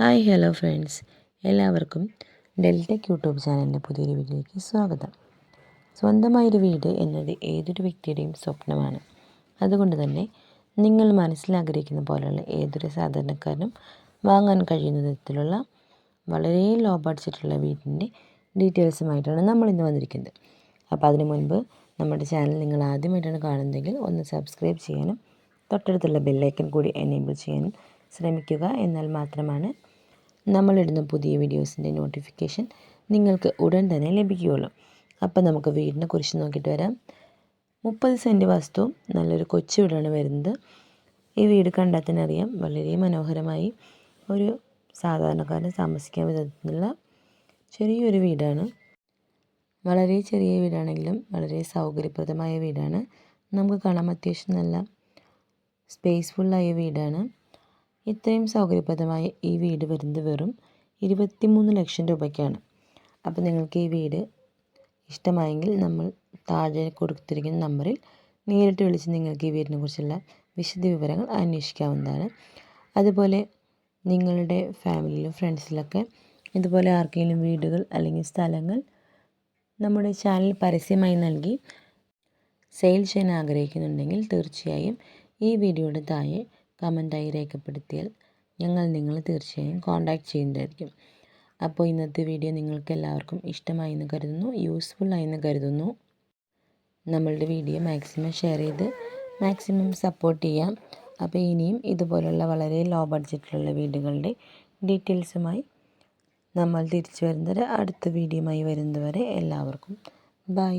Hi hello friends. എല്ലാവർക്കും ഡെൽറ്റക് YouTube ചാനലിന്റെ പുതിയൊരു വീഡിയോയിലേക്ക് സ്വാഗതം. സ്വന്തമായൊരു വീട് എന്നത് ഏതൊരു വ്യക്തിയുടെയും സ്വപ്നമാണ്. അതുകൊണ്ട് തന്നെ നിങ്ങൾ മനസ്സിലാഗ്രഹിക്കുന്ന പോലെയുള്ള ഏതൊരു സാധാരണക്കാരനും വാങ്ങാൻ കഴിയുന്ന വിധത്തിലുള്ള വളരെ ലോ ബഡ്ജറ്റുള്ള വീടിന്റെ ഡീറ്റെയിൽസുമായിട്ടാണ് നമ്മൾ ഇന്ന് വന്നിരിക്കുന്നത്. അപ്പോൾ അതിനു മുൻപ് നമ്മുടെ ചാനൽ നിങ്ങൾ ആദ്യമായിട്ടാണ് കാണുന്നതെങ്കിൽ ഒന്ന് സബ്സ്ക്രൈബ് ചെയ്യാനും തൊട്ടടുത്തുള്ള ബെല്ലൈക്കൻ കൂടി എനേബിൾ ചെയ്യാനും ശ്രമിക്കുക. എന്നാൽ മാത്രമാണ് നമ്മളിടുന്ന പുതിയ വീഡിയോസിന്റെ നോട്ടിഫിക്കേഷൻ നിങ്ങൾക്ക് ഉടൻ തന്നെ ലഭിക്കുകയുള്ളൂ. അപ്പം നമുക്ക് വീടിനെ കുറിച്ച് നോക്കിയിട്ട് വരാം. മുപ്പത് സെന്റ് വസ്തു നല്ലൊരു കൊച്ചു വീടാണ് വരുന്നത്. ഈ വീട് കണ്ടാൽ തന്നെ അറിയാം വളരെ മനോഹരമായി ഒരു സാധാരണക്കാരന് താമസിക്കാൻ വിധത്തിലുള്ള ചെറിയൊരു വീടാണ്. വളരെ ചെറിയ വീടാണെങ്കിലും വളരെ സൗകര്യപ്രദമായ വീടാണ്. നമുക്ക് കാണാൻ അത്യാവശ്യം നല്ല സ്പേസ്ഫുള്ളായ വീടാണ്. ഇത്രയും സൗകര്യപ്രദമായ ഈ വീട് വരുന്നത് വെറും ഇരുപത്തിമൂന്ന് ലക്ഷം രൂപയ്ക്കാണ്. അപ്പോൾ നിങ്ങൾക്ക് ഈ വീട് ഇഷ്ടമായെങ്കിൽ നമ്മൾ താഴെ കൊടുത്തിരിക്കുന്ന നമ്പറിൽ നേരിട്ട് വിളിച്ച് നിങ്ങൾക്ക് ഈ വീടിനെ കുറിച്ചുള്ള വിശദ വിവരങ്ങൾ അന്വേഷിക്കാവുന്നതാണ്. അതുപോലെ നിങ്ങളുടെ ഫാമിലിയിലും ഫ്രണ്ട്സിലൊക്കെ ഇതുപോലെ ആർക്കെങ്കിലും വീടുകൾ അല്ലെങ്കിൽ സ്ഥലങ്ങൾ നമ്മുടെ ചാനൽ പരസ്യമായി നൽകി സെയിൽ ചെയ്യാൻ ആഗ്രഹിക്കുന്നുണ്ടെങ്കിൽ തീർച്ചയായും ഈ വീഡിയോയുടെ താഴെ കമന്റായി രേഖപ്പെടുത്തിയാൽ ഞങ്ങൾ നിങ്ങളെ തീർച്ചയായും കോൺടാക്ട് ചെയ്യുന്നതായിരിക്കും. അപ്പോൾ ഇന്നത്തെ വീഡിയോ നിങ്ങൾക്ക് എല്ലാവർക്കും ഇഷ്ടമായി എന്ന് കരുതുന്നു യൂസ്ഫുൾ ആയെന്ന് കരുതുന്നു. നമ്മളുടെ വീഡിയോ മാക്സിമം ഷെയർ ചെയ്ത് മാക്സിമം സപ്പോർട്ട് ചെയ്യാം. അപ്പോൾ ഇനിയും ഇതുപോലുള്ള വളരെ ലോ ബഡ്ജറ്റിലുള്ള വീടുകളുടെ ഡീറ്റെയിൽസുമായി നമ്മൾ തിരിച്ചു വരുന്നത് അടുത്ത വീഡിയോയുമായി വരുന്നതുവരെ എല്ലാവർക്കും ബൈ